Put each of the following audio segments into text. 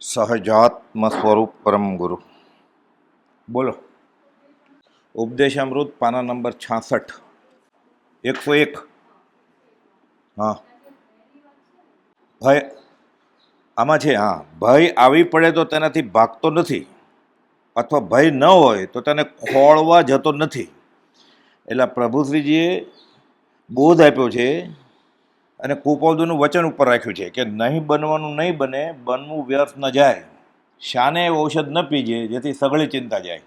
સહજાત્મ સ્વરૂપ પરમ ગુરુ. બોલો. ઉપદેશામૃત પાના નંબર છાસઠ. એકસો એક. હા. ભય. આમાં છે, હા. ભય આવી પડે તો તેનાથી ભાગતો નથી. અથવા ભય ન હોય તો તેને ખોળવા જતો નથી. એટલે પ્રભુશ્રીજીએ બોધ આપ્યો છે અને કુપોદનું વચન ઉપર રાખ્યું છે કે નહીં બનવાનું નહીં બને, બનવું વ્યર્થ ન જાય. શાને ઔષધ ન પીજે, જેથી સઘળી ચિંતા જાય.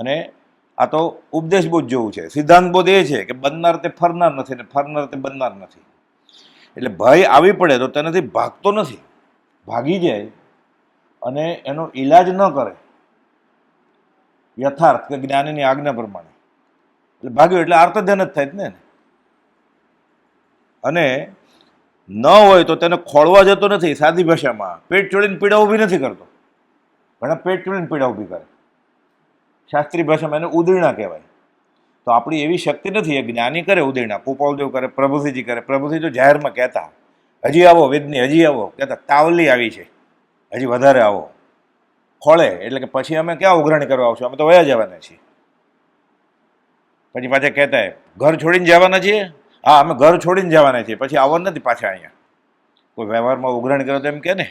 અને આ તો ઉપદેશબોધ જેવું છે. સિદ્ધાંત બોધ એ છે કે બનનાર તે ફરનાર નથી ને ફરનાર તે બનનાર નથી. એટલે ભય આવી પડે તો તેનાથી ભાગતો નથી. ભાગી જાય અને એનો ઈલાજ ન કરે. યથાર્થ કે જ્ઞાનીની આજ્ઞા પ્રમાણે. એટલે ભાગ્યું એટલે આર્તધ્યાન જ થાય જ ને અને ન હોય તો તેને ખોળવા જતો નથી સાદી ભાષામાં. પેટ ચોળીને પીડા ઊભી નથી કરતો. ઘણા પેટ ચોળીને પીડા ઊભી કરે. શાસ્ત્રીય ભાષામાં એને ઉદીરણા કહેવાય. તો આપણી એવી શક્તિ નથી, એ જ્ઞાની કરે ઉદીરણા. કુપાલદેવ કરે, પ્રભુસિંહજી કરે. પ્રભુસિંહ તો જાહેરમાં કહેતા, હજી આવો વેદની, હજી આવો. કહેતા, તાવલી આવી છે. હજી વધારે આવો. ખોળે, એટલે કે પછી અમે ક્યાં ઉઘરાણી કરવા આવશું? અમે તો વયા જવાના છીએ. પછી પાછા કહેતા, ઘર છોડીને જવાના છીએ? હા, અમે ઘર છોડીને જવાના છીએ. પછી આવવાનું નથી પાછા અહીંયા. કોઈ વ્યવહારમાં ઉઘરાણી કરો તો એમ કે ને,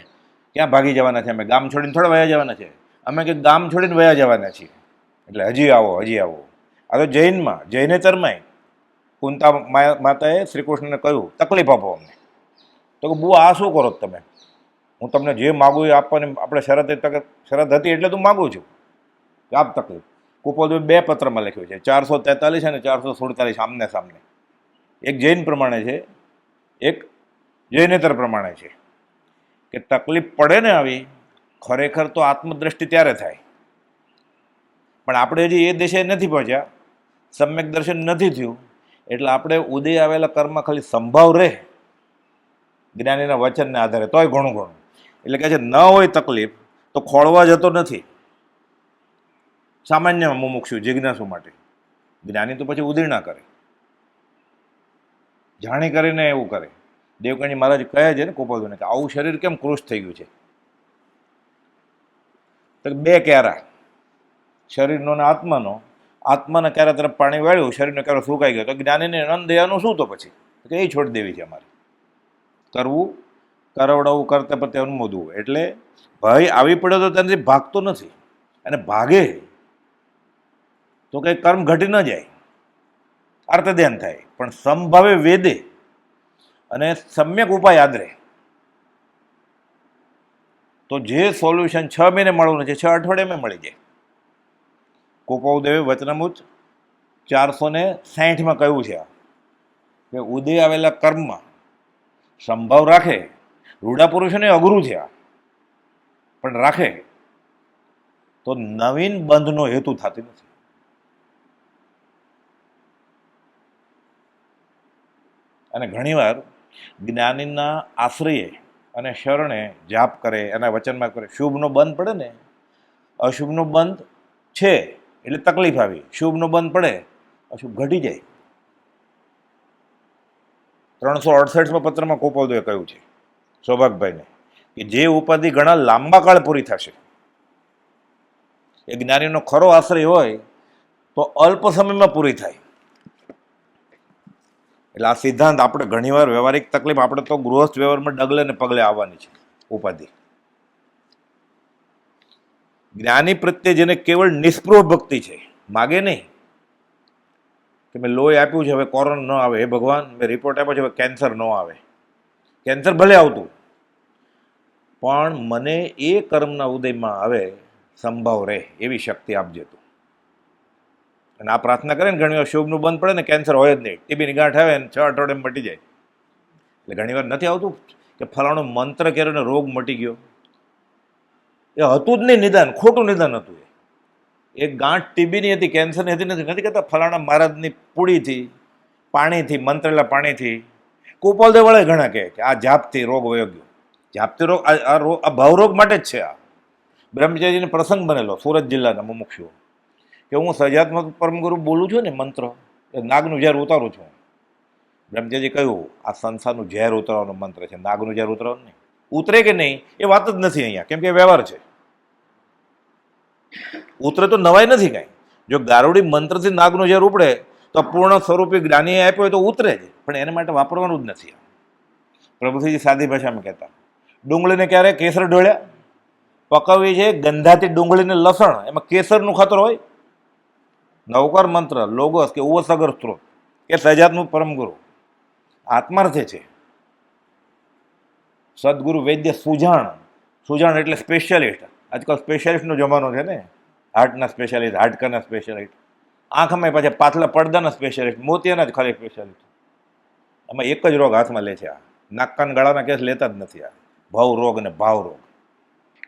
ક્યાં ભાગી જવાના છે અમે? ગામ છોડીને થોડા વયા જવાના છે. અમે કે ગામ છોડીને વયા જવાના છીએ. એટલે હજી આવો હજી આવો. આ તો જૈનમાં જૈનેતરમાંય કુંતા માતાએ શ્રી કૃષ્ણને કહ્યું, તકલીફ આપો અમને. તો કે, બુઆ, આ શું કરો તમે? હું તમને જે માગું એ આપવાની, આપણે શરત શરત હતી એટલે તું માગું છું. આપ તકલીફ. કુપોદેવ બે પત્રમાં લખ્યું છે, ચારસો તેતાલીસ અને ચારસો સુડતાલીસ, આમને સામને. એક જૈન પ્રમાણે છે, એક જૈનેતર પ્રમાણે છે. કે તકલીફ પડે ને આવી, ખરેખર તો આત્મદ્રષ્ટિ ત્યારે થાય. પણ આપણે હજી એ દેશે નથી પહોંચ્યા, સમ્યક દર્શન નથી થયું, એટલે આપણે ઉદય આવેલા કર્મ ખાલી સંભાવ રહે, જ્ઞાનીના વચનને આધારે, તોય ઘણું ઘણું. એટલે કહે છે, ન હોય તકલીફ, તો ખોળવા જતો નથી. સામાન્ય મુમુક્ષુ, જિજ્ઞાસુ માટે. જ્ઞાની તો પછી ઉદીર્ણા કરે. જાણી કરીને એવું કરે. દેવકણી મહારાજ કહે છે ને ગોપાલભાઈને કે આવું શરીર કેમ ક્રુશ થઈ ગયું છે? તો બે કેરા શરીરનો ને આત્માનો. આત્માના કેરા તરફ પાણી વાળ્યું, શરીરનો કેરો સુકાઈ ગયો. તો જ્ઞાનીને નંદ દયાનું શું તો પછી? કે એ છોડી દેવી છે અમારે. કરવું, કરવડાવવું પર તેનું અનુમોદવું. એટલે ભય આવી પડે તો તેનાથી ભાગતો નથી. અને ભાગે. તો કંઈ કર્મ ઘટી ન જાય. અર્થ ધ્યાન થાય. પણ સંભાવે વેદે અને સમ્યક ઉપાય યાદ રહે. તો જે સોલ્યુશન છ મહિને મળવાનું છે, છ અઠવાડિયામાં મળી જાય. કોપાઉદેવે વચનમૂત ચારસો ને સાહીઠમાં કહ્યું છે કે ઉદય આવેલા કર્મમાં સંભાવ રાખે. રૂડા પુરુષોને અઘરું છે પણ રાખે. તો નવીન બંધનો હેતુ થતી નથી. અને ઘણીવાર જ્ઞાનીના આશ્રયે અને શરણે જાપ કરે, એના વચનમાં કરે. શુભનો બંધ પડે ને, અશુભનો બંધ છે એટલે તકલીફ આવી. શુભનો બંધ પડે, અશુભ ઘટી જાય. ત્રણસો અડસઠમાં પત્રમાં કોપાલદેવે કહ્યું છે, સૌભાગભાઈને, કે જે ઉપાધિ ઘણા લાંબા કાળ પૂરી થશે, એ જ્ઞાનીનો ખરો આશ્રય હોય, તો અલ્પ સમયમાં પૂરી થાય. એટલે આ સિદ્ધાંત આપણે ઘણીવાર વ્યવહારિક તકલીફ, આપણે તો ગૃહસ્થ વ્યવહારમાં ડગલે ને પગલે આવવાની છે, ઉપાધિ. જ્ઞાની પ્રત્યે જેને કેવળ નિષ્પૃહ ભક્તિ છે, માગે નહીં. કે મેં લોહી આપ્યું છે, હવે કોરોના ન આવે. હે ભગવાન, મેં રિપોર્ટ આપ્યો છે, હવે કેન્સર ન આવે. કેન્સર ભલે આવતું, પણ મને એ કર્મના ઉદયમાં આવે, સંભવ રહે, એવી શક્તિ આપજે તું અને આ પ્રાર્થના કરે ને ઘણીવાર શુભનું બંધ પડે ને કેન્સર હોય જ નહીં. ટીબીની ગાંઠ આવે ને, છ અઠવાડિયે મટી જાય. એટલે ઘણીવાર નથી આવતું કે ફલાણો મંત્ર કર્યો ને રોગ મટી ગયો. એ હતું જ નહીં નિદાન, ખોટું નિદાન હતું એ. એક ગાંઠ ટીબીની હતી કેન્સરની હતી, નથી નથી કહેતા, ફલાણા મહારાજની પૂડીથી પાણીથી, મંત્રેલા પાણીથી કુપોલદેવાળે ઘણા કહે કે આ જાપથી રોગ વયો ગયો. જાપતી રોગ, આ રોગ આ ભાવરોગ માટે જ છે આ. બ્રહ્મચારીજીને પ્રસંગ બનેલો, સુરત જિલ્લાના મુમુક્ષુ કે હું સજાત્મક પરમગુરુ બોલું છું ને મંત્ર એ નાગનું ઝેર ઉતારું છું. બ્રહ્મચારીજી કહ્યું, આ સંસારનું ઝેર ઉતારવાનો મંત્ર છે. નાગનું ઝેર ઉતારવાનું નહીં. ઉતરે કે નહીં, એ વાત જ નથી અહીંયા, કેમ કે વ્યવહાર છે. ઉતરે તો નવાઈ નથી કાંઈ. જો ગારુડી મંત્રથી નાગનું ઝેર ઉપડે, તો પૂર્ણ સ્વરૂપે જ્ઞાનીએ આપ્યો હોય તો ઉતરે જ. પણ એને માટે વાપરવાનું જ નથી પ્રભુસિંહજી સાદી ભાષામાં કહેતા. ડુંગળીને ક્યારે? કેસર ઢોળ્યા. પકવવી છે ગંધાતી ડુંગળીને લસણ. એમાં કેસરનું ખાતર હોય. નવકાર મંત્ર, લોગોસ કે ઉવસગર સ્ત્રોત, એ સજાતનું પરમગુરુ આત્માર્થે છે. સદગુરુ વૈદ્ય સુજાણ સુજાણ એટલે સ્પેશિયાલિસ્ટ આજકાલ સ્પેશિયાલિસ્ટનો જમાનો છે ને. હાર્ટના સ્પેશિયાલિસ્ટ હાડકાના સ્પેશિયાલિસ્ટ આંખમાં પાછા પાછલા પડદાના સ્પેશિયાલિસ્ટ મોતિયાના જ ખાલી સ્પેશિયાલિસ્ટ આમાં એક જ રોગ હાથમાં લે છે આ. નાક કાન ગળાના કેસ લેતા જ નથી આ. ભાવ રોગ અને ભાવ રોગ.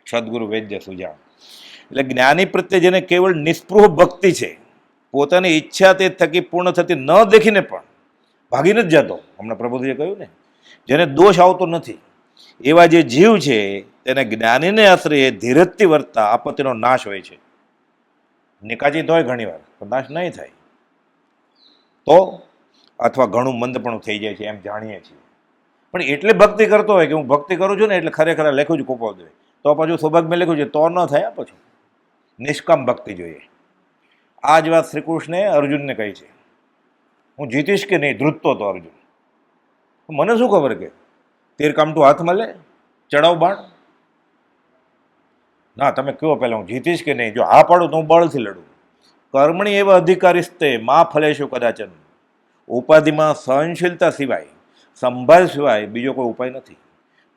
સદગુરુ વૈદ્ય સુજાણ. એટલે જ્ઞાની પ્રત્યે જેને કેવળ નિસ્પૃહ ભક્તિ છે પોતાની ઈચ્છા તે થકી પૂર્ણ થતી ન દેખીને પણ ભાગી નથી જતો. હમણાં પ્રભુજીએ કહ્યું ને, જેને દોષ આવતો નથી, એવા જે જીવ છે, તેને જ્ઞાનીને આશરે ધીરજથી વર્તતા આપત્તિનો નાશ હોય છે. નિકાચિત હોય ઘણીવાર પણ નાશ નહીં થાય. તો અથવા ઘણું મંદ પણ થઈ જાય છે એમ જાણીએ છીએ. પણ એટલે ભક્તિ કરતો હોય કે હું ભક્તિ કરું છું ને એટલે ખરેખર લખું છું કોપાવ કૂપો દે તો પાછું સૌભાગ્યમાં લખ્યું છે, તો ન થાય પછી. નિષ્કામ ભક્તિ જોઈએ. આ જ વાત શ્રી કૃષ્ણે અર્જુનને કહી છે. હું જીતીશ કે નહીં, ધ્રુજતો હતો અર્જુન. મને શું ખબર કે તેર કામટું હાથમાં લે ચડાવ બાણ? ના, તમે કહો પહેલાં હું જીતીશ કે નહીં? જો હા પાડું તો હું બળથી લડું. કર્મણી એવા અધિકારીસ્તે મા ફલેશું કદાચન. ઉપાધિમાં સહનશીલતા સિવાય, સંભાળ સિવાય બીજો કોઈ ઉપાય નથી.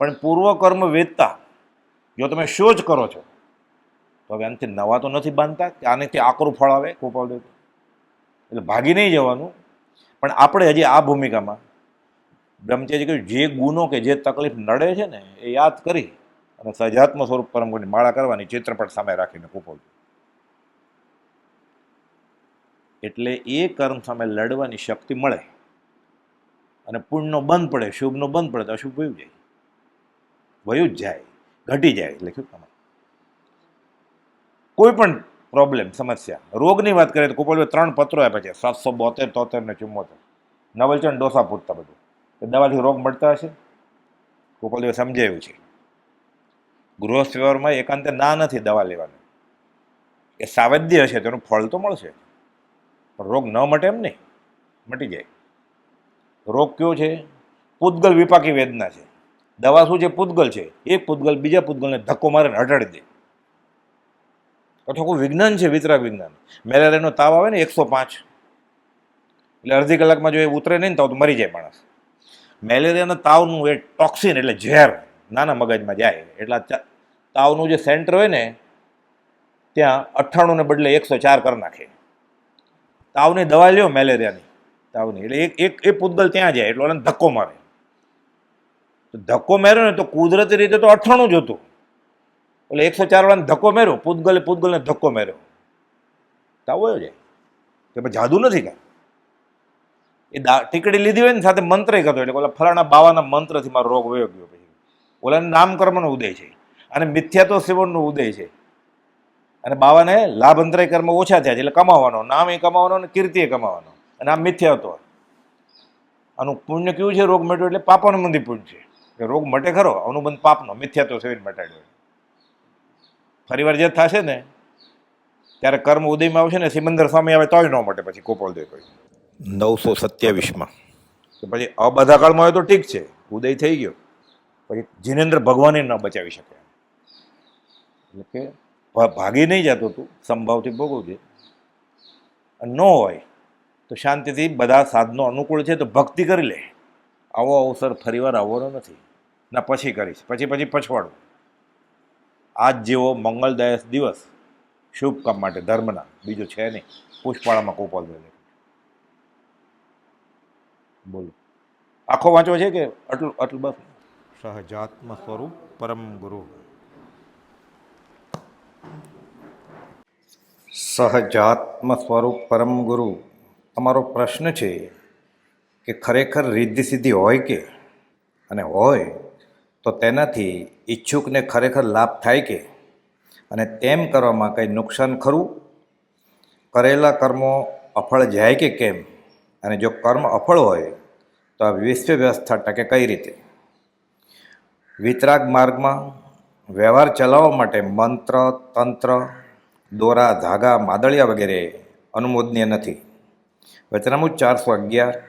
પણ પૂર્વકર્મ વેદતા, જો તમે શો જ કરો છો તો હવે આનાથી નવા તો નથી બાંધતા કે આનેથી આકરું ફળ આવે દેવ એટલે ભાગી નહીં જવાનું. પણ આપણે હજી આ ભૂમિકામાં બ્રહ્મચર્ય કહ્યું, જે ગુનો કે જે તકલીફ નડે છે ને, એ યાદ કરી અને સજાત્મ સ્વરૂપ પરમગુણની માળા કરવાની ચિત્રપટ સામે રાખીને કૂપો એટલે એ કર્મ સામે લડવાની શક્તિ મળે અને પુણ્યનો બંધ પડે, શુભનો બંધ પડે તો અશુભ વયું જાય. વયું જ જાય, ઘટી જાય, એટલે શું કોઈ પણ પ્રોબ્લેમ સમસ્યા. રોગની વાત કરીએ તો કુપોલભાઈ ત્રણ પત્રો આપ્યા છે. સાતસો બોતેર, તોતેર ને ચુમ્મોતેર નવલચંદ ડોસા પૂછતા બધું. એ દવાથી રોગ મળતા હશે? કુપોલભાઈ સમજાયું છે. ગૃહસ્થ વ્યવહારમાં એકાંતે ના નથી દવા લેવાની. એ સાવધ્ય હશે, તેનું ફળ તો મળશે. પણ રોગ ન મટે એમ નહીં. મટી જાય. રોગ કયો છે? પૂતગલ વિપાકી વેદના છે. દવા શું છે? પૂતગલ છે. એક પૂતગલ બીજા પૂતગલને ધક્કો મારીને હટાડી દે. કોઈ વિજ્ઞાન છે, વિતરાગ વિજ્ઞાન. મેલેરિયાનો તાવ આવે ને એકસો પાંચ. એટલે અડધી કલાકમાં જો એ ઉતરે નહીં ને તો મરી જાય માણસ. મેલેરિયાના તાવનું એ ટોક્સિન એટલે ઝેર નાના મગજમાં જાય. એટલે તાવનું જે સેન્ટર હોય ને, ત્યાં અઠ્ઠાણુંને બદલે એકસો ચાર કરી નાખે. તાવની દવા લ્યો મેલેરિયાની. તાવની. એટલે એક એક એ પૂતગલ ત્યાં જાય, એટલે ઓલાને ધક્કો મારે. ધક્કો માર્યો ને તો કુદરતી રીતે તો અઠ્ઠાણું જ હતું. એટલે એકસો ચાર વાળાને ધક્કો માર્યો પૂતગલે પૂતગલને ધક્કો માર્યો. તાવ જાય કે ભાઈ જાદુ નથી કાંઈ. એ દા, ટીકડી લીધી હોય ને સાથે મંત્ર કરતો એટલે ઓલા ફલાણા બાવાના મંત્રથી મારો રોગ વયો ગયો પછી. ઓલાને નામકર્મનો ઉદય છે. અને મિથ્યાત્વ સેવનનો ઉદય છે. અને બાવાને લાભ અંતરાય કર્મ ઓછા થયા છે, એટલે કમાવાનો. નામ એ કમાવાનો અને કીર્તિ એ કમાવાનો. અને આ મિથ્યાત્વ. આનું પુણ્ય કેવું છે? રોગ મટ્યો એટલે પાપાનું મંદિર પુણ્ય છે. કે રોગ મટે ખરો, અનુબંધ પાપનો, મિથ્યાત્વ સેવીને મટાડ્યો. ફરીવાર જે થશે ને ત્યારે કર્મ ઉદયમાં આવશે ને સિમંદર સ્વામી આવે તોય ન મટે પછી કોપોલ દે કોઈ નવસો સત્યાવીસમાં. તો પછી અબધા કાળમાં હોય તો ઠીક છે ઉદય થઈ ગયો. પછી જીનેન્દ્ર ભગવાને ન બચાવી શકે. એટલે કે ભાગી નહીં જતું તું સંભાવથી ભોગવજે. અને ન હોય તો શાંતિથી બધા સાધનો અનુકૂળ છે તો ભક્તિ કરી લે. આવો અવસર ફરીવાર આવવાનો નથી. ના પછી કરીશ. પછી પછી પછવાડું. આજ જેવો મંગલદાયક દિવસ શુભ કામ માટે ધર્મના, બીજો છે નહીં. પુષ્પાળામાં કોપાલ દે બોલો. આખો વાંચો છે કે આટલું આટલું બસ? સહજાત્મ સ્વરૂપ પરમ ગુરુ. સહજાત્મ સ્વરૂપ પરમ ગુરુ. તમારો પ્રશ્ન છે કે ખરેખર રિદ્ધિ સિદ્ધિ હોય કે? અને હોય તો તેનાથી ઈચ્છુકને ખરેખર લાભ થાય કે? અને તેમ કરવામાં કંઈ નુકસાન ખરું? કરેલા કર્મો અફળ જાય કે કેમ? અને જો કર્મ અફળ હોય, તો આ વિશ્વ વ્યવસ્થા ટકે કઈ રીતે? વિતરાગ માર્ગમાં વ્યવહાર ચલાવવા માટે મંત્ર, તંત્ર, દોરા, ધાગા, માદળિયા વગેરે અનુમોદનીય નથી. વચનામું ચારસો અગિયાર,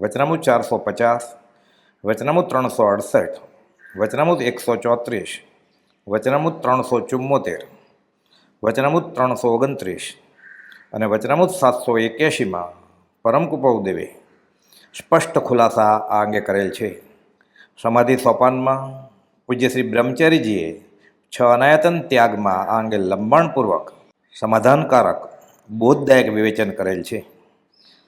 વચનામું ચારસો પચાસ, વચનામું ત્રણસો અડસઠ વચનામું એકસો ચોત્રીસ વચનામું ત્રણસો ચુમ્મોતેર વચનામું ત્રણસો ઓગણત્રીસ અને વચનામું સાતસો એક્યાસીમાં પરમ કૃપાઉદેવે સ્પષ્ટ ખુલાસા આ અંગે કરેલ છે. સમાધિ સોપાનમાં પૂજ્ય શ્રી બ્રહ્મચારીજીએ છ અનાયતન ત્યાગમાં આ અંગે લંબાણપૂર્વક સમાધાનકારક, બોધદાયક વિવેચન કરેલ છે.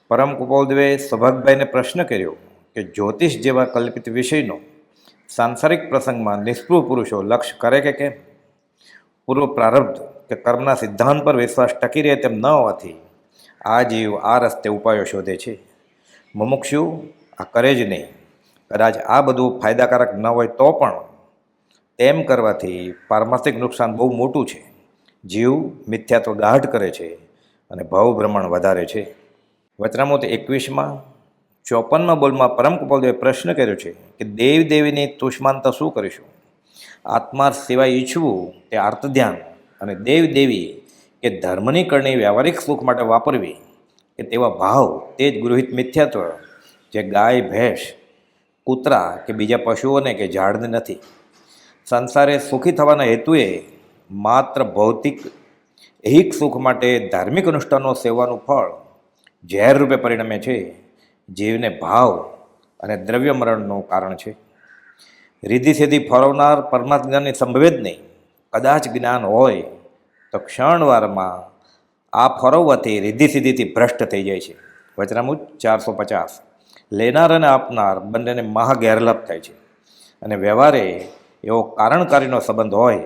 પરમ કૃપાઉદેવે સૌભાગભાઈને પ્રશ્ન કર્યો કે જ્યોતિષ જેવા કલ્પિત વિષયનો સાંસારિક પ્રસંગમાં નિષ્પૃહ પુરુષો લક્ષ્ય કરે કે કેમ? પૂર્વ પ્રારબ્ધ કે કર્મના સિદ્ધાંત પર વિશ્વાસ ટકી રહે તેમ ન હોવાથી આ જીવ આ રસ્તે ઉપાયો શોધે છે. મુમુક્ષુ, આ કરે જ નહીં. કદાચ આ બધું ફાયદાકારક ન હોય તો પણ તેમ કરવાથી પારમાર્થિક નુકસાન બહુ મોટું છે. જીવ મિથ્યાત્વ ગાઢ કરે છે અને ભાવભ્રમણ વધારે છે. વચનામૂત એકવીસમાં ચોપનમાં બોલમાં પરમ કૃપાલદેવે પ્રશ્ન કર્યો છે કે દેવ દેવીની તુષ્માનતા શું કરીશું? આત્મા સિવાય ઈચ્છવું તે આર્ત ધ્યાન અને દેવ દેવી કે ધર્મની કરણી વ્યવહારિક સુખ માટે વાપરવી કે તેવા ભાવ તે જ ગૃહિત મિથ્યાત્વ જે ગાય, ભેંસ, કૂતરા કે બીજા પશુઓને કે ઝાડને નથી. સંસારે સુખી થવાના હેતુએ માત્ર ભૌતિક હિક સુખ માટે ધાર્મિક અનુષ્ઠાનો સેવાનું ફળ ઝેર રૂપે પરિણમે છે. જીવને ભાવ અને દ્રવ્ય મરણનું કારણ છે. રીધિ સીધી ફરવનાર પરમાત્મા જ્ઞાનની સંભવે જ નહીં. કદાચ જ્ઞાન હોય તો ક્ષણવારમાં આ ફરવવાથી રીધિ સીધીથી ભ્રષ્ટ થઈ જાય છે. વચનામુજ ચારસો પચાસ. લેનાર અને આપનાર બંનેને મહા ગેરલાભ થાય છે અને વ્યવહારે એવો કારણકારીનો સંબંધ હોય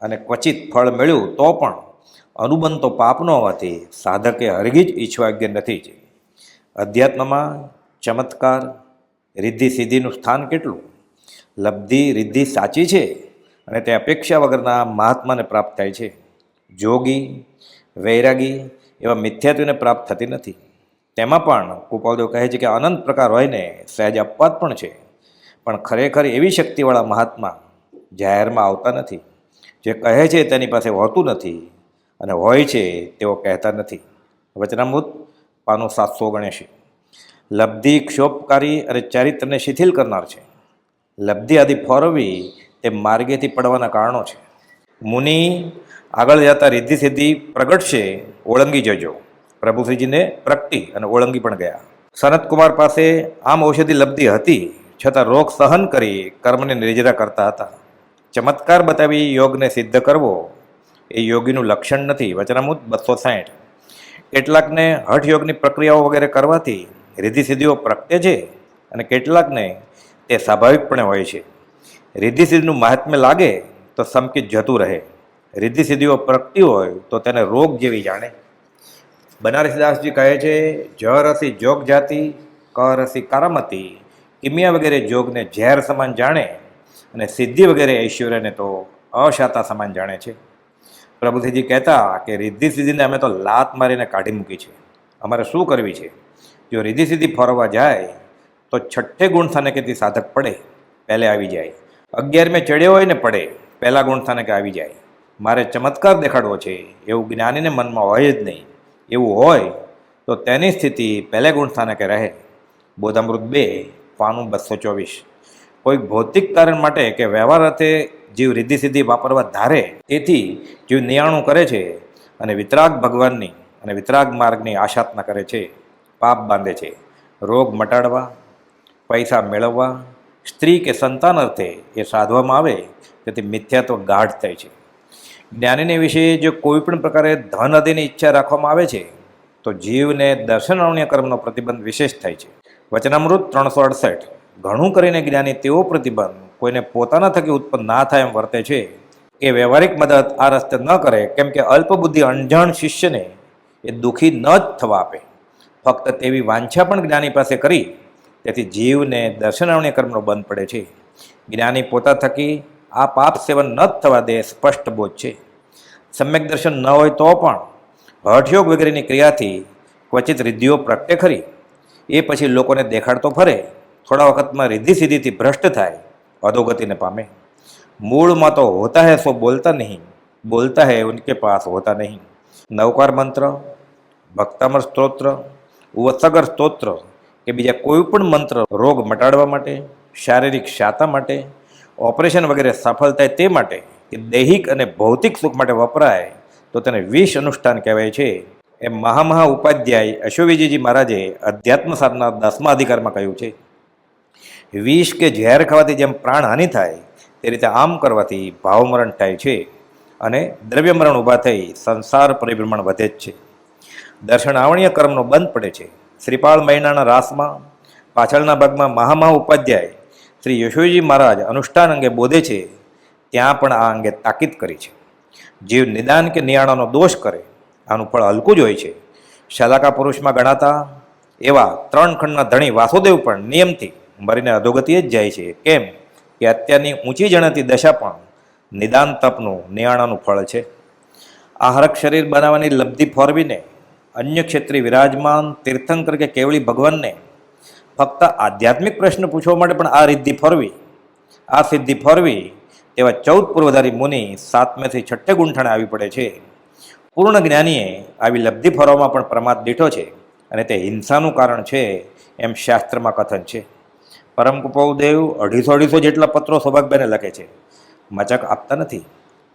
અને ક્વચિત ફળ મળ્યું તો પણ અનુબંધ તો પાપનો હોવાથી સાધકે હરગી જ ઈચ્છવાગ્ય નથી જ. અધ્યાત્મમાં ચમત્કાર, રિદ્ધિ સિદ્ધિનું સ્થાન કેટલું? લબ્ધિ, રિદ્ધિ સાચી છે? અને તે અપેક્ષા વગરના મહાત્માને પ્રાપ્ત થાય છે. જોગી, વૈરાગી એવા મિથ્યાત્વને પ્રાપ્ત થતી નથી. તેમાં પણ કૃપાલદેવ કહે છે કે અનંત પ્રકાર હોય ને સહેજ અપવાદ પણ છે. પણ ખરેખર એવી શક્તિવાળા મહાત્મા જાહેરમાં આવતા નથી. જે કહે છે તેની પાસે હોતું નથી અને હોય છે તેઓ કહેતા નથી. વચનામૃત પાનું સાતસો ઓગણએંશી. લબ્ધિ ક્ષોભકારી અને ચારિત્રને શિથિલ કરનાર છે. લબ્ધિ આદિ ફોરવી તે માર્ગેથી પડવાના કારણો છે. મુનિ આગળ જતા રિદ્ધિ સિદ્ધિ પ્રગટશે, ઓળંગી જજો. પ્રભુશ્રીજીને પ્રગટી અને ઓળંગી પણ ગયા. સનતકુમાર પાસે આમ ઔષધિ લબ્ધિ હતી, છતાં રોગ સહન કરી કર્મને નિર્જરા કરતા હતા. ચમત્કાર બતાવી યોગને સિદ્ધ કરવો, એ યોગીનું લક્ષણ નથી. વચનામુદ બસો સાઠ કેટલાકને હઠયોગની પ્રક્રિયાઓ વગેરે કરવાથી રિદ્ધિ સિદ્ધિઓ પ્રગટે છે અને કેટલાકને તે સ્વાભાવિકપણે હોય છે. રિદ્ધિ સિદ્ધિનું મહાત્મ્ય લાગે તો સમકિત જતું રહે. રિદ્ધિ સિદ્ધિઓ પ્રગટી હોય તો તેને રોગ જેવી જાણે. બનારસીદાસજી કહે છે જ રસી જોગ જાતિ, ક રસી કારામતી. કિમિયા વગેરે જોગને ઝેર સમાન જાણે અને સિદ્ધિ વગેરે ઐશ્વર્યને તો અશાતા સમાન જાણે છે. પ્રભુજીજી કહેતા કે રિદ્ધિ સિદ્ધિને અમે તો લાત મારીને કાઢી મૂકી છે. અમારે શું કરવી છે? જો રિદ્ધિ સિદ્ધિ ફરવા જાય, તો છઠ્ઠે ગુણ સ્થાને કે તે સાધક પડે, પહેલે આવી જાય. અગિયારમે ચડ્યો હોય ને પડે, પહેલા ગુણ કે આવી જાય. મારે ચમત્કાર દેખાડવો છે, એવું જ્ઞાનીને મનમાં હોય જ નહીં. એવું હોય, તો તેની સ્થિતિ પહેલે ગુણ કે રહે. બોધામૃત બે, પાનું બસો ચોવીસ. કોઈક ભૌતિક કારણ માટે કે વ્યવહાર અર્થે જીવ રિદ્ધિ સિદ્ધિ વાપરવા ધારે, તેથી જીવ નિયાણું કરે છે અને વિતરાગ ભગવાનની અને વિતરાગ માર્ગની આશાતના કરે છે, પાપ બાંધે છે. રોગ મટાડવા, પૈસા મેળવવા, સ્ત્રી કે સંતાન અર્થે એ સાધવામાં આવે, તેથી મિથ્યાત્વ ગાઢ થાય છે. જ્ઞાનીને વિશે જો કોઈ પણ પ્રકારે ધન અધિની ઈચ્છા રાખવામાં આવે છે, તો જીવને દર્શનાવણીય કર્મનો પ્રતિબંધ વિશેષ થાય છે. વચનામૃત ત્રણસો અડસઠ. ઘણું કરીને જ્ઞાની તેવો પ્રતિબંધ, કોઈને પોતાના થકી ઉત્પન્ન ના થાય એમ વર્તે છે. કે વ્યવહારિક મદદ આ રસ્તે ન કરે, કેમ કે અલ્પબુદ્ધિ અણજાણ શિષ્યને એ દુઃખી ન જ થવા આપે. ફક્ત તેવી વાંછા પણ જ્ઞાની પાસે કરી, તેથી જીવને દર્શનાવણી કર્મનો બંધ પડે છે. જ્ઞાની પોતા થકી આ પાપ સેવન ન થવા દે, સ્પષ્ટ બોધ છે. સમ્યક દર્શન ન હોય તો પણ હઠયોગ વગેરેની ક્રિયાથી ક્વચિત રિદ્ધિઓ પ્રગટે ખરી. એ પછી લોકોને દેખાડતો ફરે. થોડા વખતમાં રીધી સીધીથી ભ્રષ્ટ થાય, અધોગતિને પામે. મૂળમાં તો હોતા હે સો બોલતા નહીં, બોલતા હે ઉનકે પાસ હોતા નહીં. નવકાર મંત્ર, ભક્તામર સ્તોત્ર વત્સગર સ્તોત્ર કે બીજા કોઈ પણ મંત્ર રોગ મટાડવા માટે, શારીરિક શાતા માટે, ઓપરેશન વગેરે સફળ થાય તે માટે કે દૈહિક અને ભૌતિક સુખ માટે વપરાય, તો તેને વિષ અનુષ્ઠાન કહેવાય છે. એમ મહામહા ઉપાધ્યાય અશ્વવિજયજી મહારાજે અધ્યાત્મ સાધના દસમા અધિકારમાં કહ્યું છે. વિષ કે ઝેર ખાવાથી જેમ પ્રાણહાનિ થાય, તે રીતે આમ કરવાથી ભાવમરણ થાય છે અને દ્રવ્યમરણ ઊભા થઈ સંસાર પરિભ્રમણ વધે જ છે. દર્શનાવણીય કર્મનો બંધ પડે છે. શ્રીપાળ મહિનાના રાસમાં, પાછળના ભાગમાં મહામહા ઉપાધ્યાય શ્રી યશોજી મહારાજ અનુષ્ઠાન અંગે બોધે છે, ત્યાં પણ આ અંગે તાકીદ કરી છે. જીવ નિદાન કે નિયાણાનો દોષ કરે, આનું ફળ હલકું જ હોય છે. શાલાકા પુરુષમાં ગણાતા એવા ત્રણ ખંડના ધણી વાસુદેવ પણ નિયમથી મરીને અધોગતિએ જ જાય છે. કેમ? કે અત્યારની ઊંચી જણાતી દશા પણ નિદાન તપનું, નિયાણાનું ફળ છે. આ હરક શરીર બનાવવાની લબ્ધિ ફોરવીને અન્ય ક્ષેત્રે વિરાજમાન તીર્થંકર કે કેવળી ભગવાનને ફક્ત આધ્યાત્મિક પ્રશ્ન પૂછવા માટે પણ આ રિદ્ધિ ફરવી, આ સિદ્ધિ ફરવી તેવા ચૌદ પૂર્વધારી મુનિ સાતમેથી છઠ્ઠે ગુંઠણે આવી પડે છે. પૂર્ણ જ્ઞાનીએ આવી લબ્ધિ ફરવામાં પણ પ્રમાદ દીઠો છે અને તે હિંસાનું કારણ છે એમ શાસ્ત્રમાં કથન છે. પરમ કુપવદેવ અઢીસો અઢીસો જેટલા પત્રો સૌભાગભાઈને લખે છે. મચક આપતા નથી.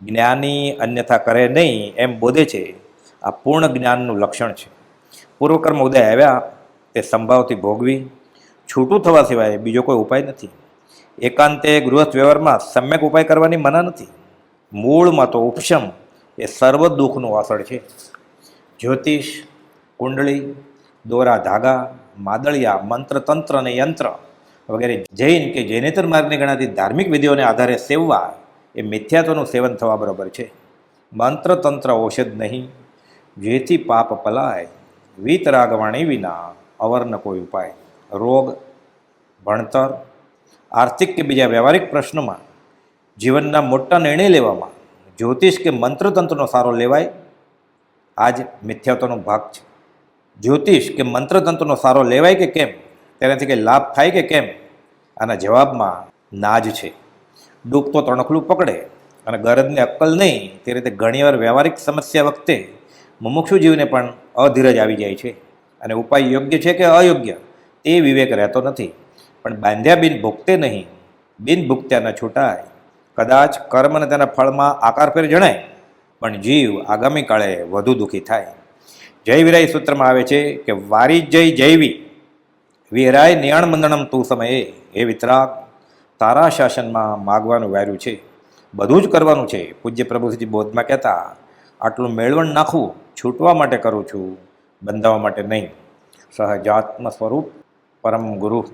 જ્ઞાની અન્યથા કરે નહીં એમ બોધે છે. આ પૂર્ણ જ્ઞાનનું લક્ષણ છે. પૂર્વકર્મ ઉદય આવ્યા, તે સંભાવથી ભોગવી, છૂટું થવા સિવાય બીજો કોઈ ઉપાય નથી. એકાંતે ગૃહસ્થ વ્યવહારમાં સમ્યક ઉપાય કરવાની મના નથી. મૂળમાં તો ઉપશમ, એ સર્વ દુઃખનું વાસળ છે. જ્યોતિષ, કુંડળી, દોરા ધાગા, માદળિયા મંત્ર તંત્ર અને યંત્ર વગેરે જૈન કે જૈનેતર માર્ગની ગણાતી ધાર્મિક વિધિઓને આધારે સેવવા એ મિથ્યાત્વનું સેવન થવા બરાબર છે. મંત્ર તંત્ર ઔષધ નહીં, જેથી પાપ પલાય વિતરાગવાણી વિના અવર્ન કોઈ ઉપાય. રોગ, ભણતર, આર્થિક કે બીજા વ્યવહારિક પ્રશ્નોમાં, જીવનના મોટા નિર્ણય લેવામાં, જ્યોતિષ કે મંત્રતંત્રનો સારો લેવાય આ જ મિથ્યાત્વનો ભાગ છે. જ્યોતિષ કે મંત્રતંત્રનો સારો લેવાય કે કેમ? તેનાથી કંઈ લાભ થાય કે કેમ? આના જવાબમાં ના જ છે. ડૂબતો તણખલું પકડે અને ગરજને અક્કલ નહીં તે રીતે ઘણીવાર વ્યવહારિક સમસ્યા વખતે મુમુક્ષુ જીવને પણ અધીરજ આવી જાય છે અને ઉપાય યોગ્ય છે કે અયોગ્ય તે વિવેક રહેતો નથી. પણ બાંધ્યા બિન ભૂગતે નહીં, બિન ભૂગત્યા ન છૂટાય. કદાચ કર્મ અને તેના ફળમાં આકાર ફેર જણાય, પણ જીવ આગામી કાળે વધુ દુઃખી થાય. જય વિરાય સૂત્રમાં આવે છે કે વારી જય જૈવી વિરાય નિયાણ મંદણમ તું સમયે, એ વિતરાગ. તારા શાસનમાં માગવાનું વાર્યું છે. બધું જ કરવાનું છે. પૂજ્ય પ્રભુજી બોધમાં કહેતા, આટલું મેળવણ નાખવું છૂટવા માટે કરું છું બંધાવવા માટે નહીં. સહજાત્મ સ્વરૂપ પરમ ગુરુ.